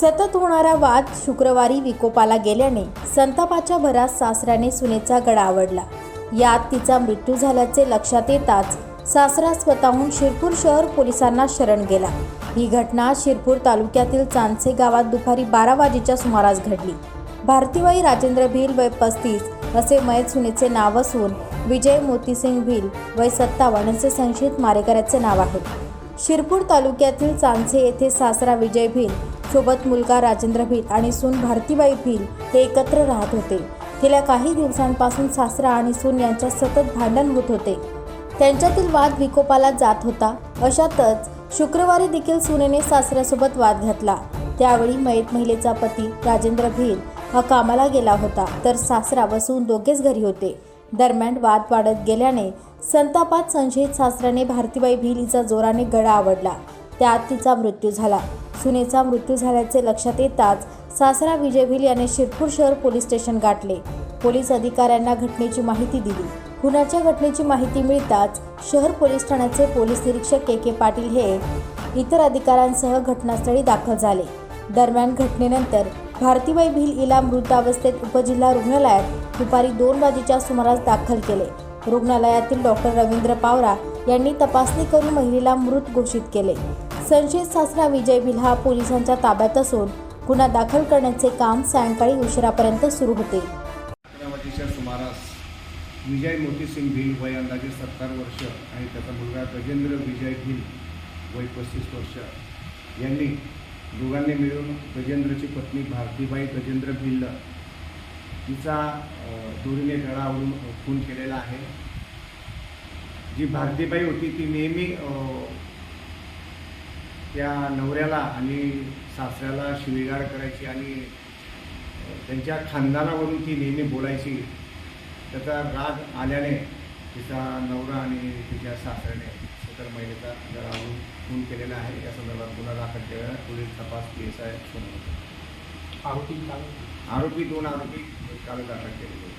सतत होणारा वाद शुक्रवारी विकोपाला गेल्याने संतापाच्या भरात सासऱ्याने सुनेचा गळा आवडला. यात तिचा मृत्यू झाल्याचे लक्षात येताच सासरा स्वतःहून शिरपूर शहर पोलिसांना शरण गेला. ही घटना शिरपूर तालुक्यातील चांदसे गावात दुपारी बारा वाजेच्या सुमारास घडली. भारतीबाई राजेंद्र भिल वय पस्तीस असे मयत सुनेचे नाव असून विजय मोतीसिंग भिल वय सत्तावन्न असे संशयित मारेकऱ्याचे नाव आहे. शिरपूर तालुक्यातील चांदसे येथे सासरा विजय भिल सोबत मुलगा राजेंद्र भिल आणि सून भारतीबाई भिल हे एकत्र राहत होते. गेल्या काही दिवसांपासून सासरा आणि सून यांच्यात सतत भांडण होत होते. त्यांच्यातील वाद विकोपाला जात होता. अशातच शुक्रवारी देखील सुनेने सासऱ्यासोबत वाद घातला. त्यावेळी मयत महिलेचा पती राजेंद्र भिल हा कामाला गेला होता. तर सासरा व सून दोघेच घरी होते. दरम्यान वाद वाढत गेल्याने संतापात संशयित सासऱ्याने भारतीबाई भील हिचा जोराने गळा आवडला. त्यात तिचा मृत्यू झाला. सुनेचा मृत्यू झाल्याचे लक्षात येताच सासरा विजय भिल याने शिरपूर शहर पोलीस स्टेशन गाठले. पोलीस अधिकाऱ्यांना घटनेची माहिती दिली. खुनाच्या घटनेची माहिती मिळताच शहर पोलीस ठाण्याचे पोलीस निरीक्षक के के पाटील हे इतर अधिकाऱ्यांसह घटनास्थळी दाखल झाले. दरम्यान घटनेनंतर भारतीबाई भिल इला मृतावस्थेत उपजिल्हा रुग्णालयात दुपारी दोन वाजेच्या सुमारास दाखल केले. रुग्णालयातील डॉक्टर रवींद्र पावरा यांनी तपासणी करून महिलेला मृत घोषित केले. संशयित सासरा विजय भिल्हा पोलिसांच्या ताब्यात असून गुन्हा दाखल करण्याचे काम सायंकाळी उशिरापर्यंत सुरू होते. अकरा सुमारास विजय मोतीसिंग भिल वय अंदाजे सत्तर वर्ष आणि त्याचा मुलगा गजेंद्र विजय भिल वय पस्तीस वर्ष. यांनी दोघांनी मिळून गजेंद्रची पत्नी भारतीबाई गजेंद्र भिल्ल तिचा दोरीने गळावरून खून केलेला आहे. जी भारतीबाई होती ती नेहमी त्या नवऱ्याला आणि सासऱ्याला शिवीगाळ करायची आणि त्यांच्या खानदानावरून ती नेहमी बोलायची त्याचा राग आल्याने तिचा नवरा आणि तिच्या सासऱ्याने सदर महिलेचा जरावून खून केलेला आहे या संदर्भात गुन्हा दाखल केलेला आहे. पोलीस तपास पी एस आय आरोपी काल आरोपी दोन आरोपी काल दाखल केलेले.